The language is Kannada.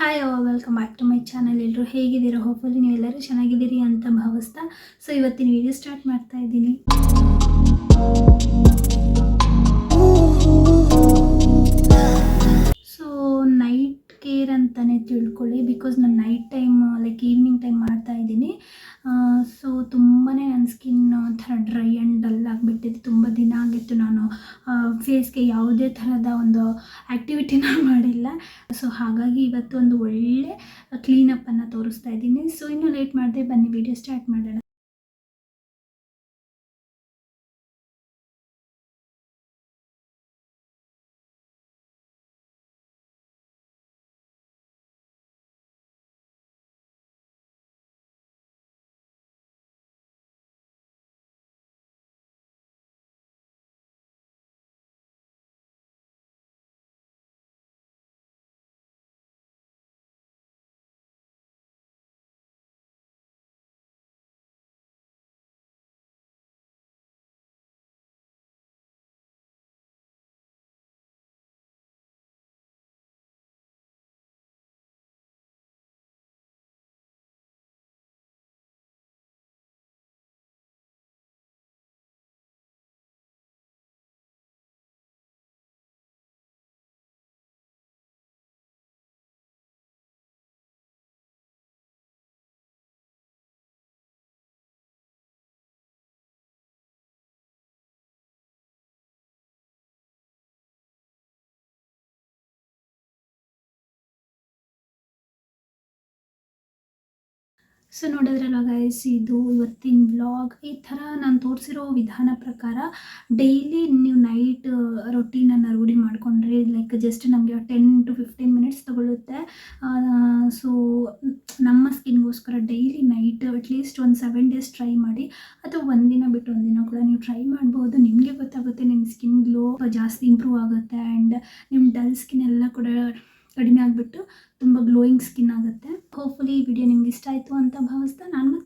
Hi welcome back to my channel ಎಲ್ಲರೂ ಹೇಗಿದ್ದೀರಾ? ಹೋಪಲ್ಲಿ ನೀವೆಲ್ಲರೂ ಚೆನ್ನಾಗಿದ್ದೀರಿ ಅಂತ ಭಾವಿಸ್ತಾ ಸೊ ಇವತ್ತಿನ ವಿಡಿಯೋ ಸ್ಟಾರ್ಟ್ ಮಾಡ್ತಾ ಇದ್ದೀನಿ. ಸೊ ನೈಟ್ ಕೇರ್ ಅಂತಲೇ ತಿಳ್ಕೊಳ್ಳಿ ಬಿಕಾಸ್ ನಾನು night time like evening time ಮಾಡ್ತಾ ಇದ್ದೀನಿ. ಸೊ ತುಂಬಾ ನನ್ನ ಸ್ಕಿನ್ ಒಂಥರ ಡ್ರೈ ಆ್ಯಂಡ್ ಡಲ್ ಆಗಿಬಿಟ್ಟಿದೆ ತುಂಬ ದಿನ ಆಗಿತ್ತು ನಾನು ಫೇಸ್ಗೆ ಯಾವುದೇ ಥರದ ಒಂದು ಆ್ಯಕ್ಟಿವಿಟಿನ ಮಾಡಿಲ್ಲ. ಸೊ ಹಾಗಾಗಿ ಇವತ್ತು ಒಂದು ಒಳ್ಳೆ ಕ್ಲೀನಪ್ಪನ್ನು ತೋರಿಸ್ತಾ ಇದ್ದೀನಿ. ಸೊ ಇನ್ನೂ ಲೇಟ್ ಮಾಡಿದೆ ಬನ್ನಿ ವಿಡಿಯೋ ಸ್ಟಾರ್ಟ್ ಮಾಡೋಣ. ಸೊ ನೋಡಿದ್ರಲ್ಲ ಗೈಸ್ ಇದು ಇವತ್ತಿನ ವ್ಲಾಗ್ ಈ ಥರ ನಾನು ತೋರಿಸಿರೋ ವಿಧಾನ ಪ್ರಕಾರ ಡೈಲಿ ನೀವು ನೈಟ್ ರೊಟೀನನ್ನು ರೂಢಿ ಮಾಡಿಕೊಂಡ್ರೆ ಲೈಕ್ ಜಸ್ಟ್ ನಮಗೆ ಟೆನ್ ಟು ಫಿಫ್ಟೀನ್ ಮಿನಿಟ್ಸ್ ತೊಗೊಳುತ್ತೆ. ಸೊ ನಮ್ಮ ಸ್ಕಿನ್ಗೋಸ್ಕರ ಡೈಲಿ ನೈಟ್ ಅಟ್ಲೀಸ್ಟ್ ಒಂದು ಸೆವೆನ್ ಡೇಸ್ ಟ್ರೈ ಮಾಡಿ, ಅಥವಾ ಒಂದಿನ ಬಿಟ್ಟು ಒಂದಿನ ಕೂಡ ನೀವು ಟ್ರೈ ಮಾಡ್ಬೋದು. ನಿಮಗೆ ಗೊತ್ತಾಗುತ್ತೆ ನಿಮ್ಮ ಸ್ಕಿನ್ ಗ್ಲೋ ಜಾಸ್ತಿ ಇಂಪ್ರೂವ್ ಆಗುತ್ತೆ ಆ್ಯಂಡ್ ನಿಮ್ಮ ಡಲ್ ಸ್ಕಿನ್ ಎಲ್ಲ ಕೂಡ ಕಡಿಮೆ ಆಗಿಬಿಟ್ಟು ತುಂಬ ಗ್ಲೋಯಿಂಗ್ ಸ್ಕಿನ್ ಆಗುತ್ತೆ. ಹೋಪ್ಫುಲಿ ಈ ವಿಡಿಯೋ ನಿಮ್ಗೆ ಇಷ್ಟ ಆಯಿತು ಅಂತ ಭಾವಿಸ್ತಾ ನಾನು